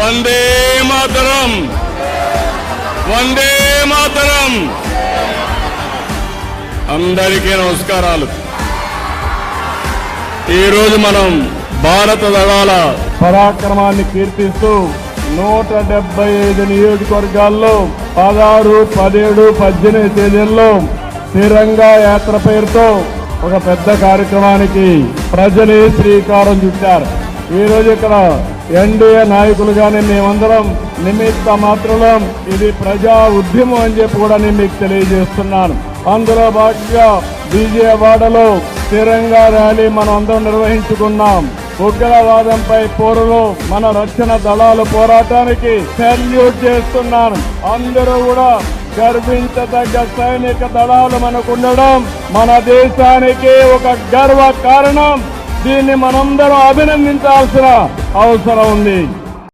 వందే మాతరం. వందే మాతరం. అందరికీ నమస్కారాలు. ఈరోజు మనం భారత దళాల పరాక్రమాన్ని కీర్తిస్తూ నూట డెబ్బై ఐదు నియోజకవర్గాల్లో పదహారు పదిహేడు పద్దెనిమిది తేదీల్లో స్థిరంగా యాత్ర పేరుతో ఒక పెద్ద కార్యక్రమానికి ప్రజలు శ్రీకారం చుట్టారు. ఈ ఇక్కడ ఎన్డీఏ నాయకులుగానే మేమందరం నిమిత్త మాత్రం ఇది ప్రజా ఉద్యమం అని చెప్పి కూడా నేను మీకు తెలియజేస్తున్నాను. అందులో భాగంగా విజయవాడలో స్థిరంగా ర్యాలీ మనం అందరం నిర్వహించుకున్నాం. ఉగ్రవాదంపై పోరులో మన రక్షణ దళాలు పోరాటానికి సెల్యూట్ చేస్తున్నాను. అందరూ కూడా గర్వించదగ్గ సైనిక దళాలు మనకు ఉండడం మన దేశానికి ఒక గర్వ కారణం. దీన్ని మనందరం అభినందించాల్సిన అవసరం ఉంది.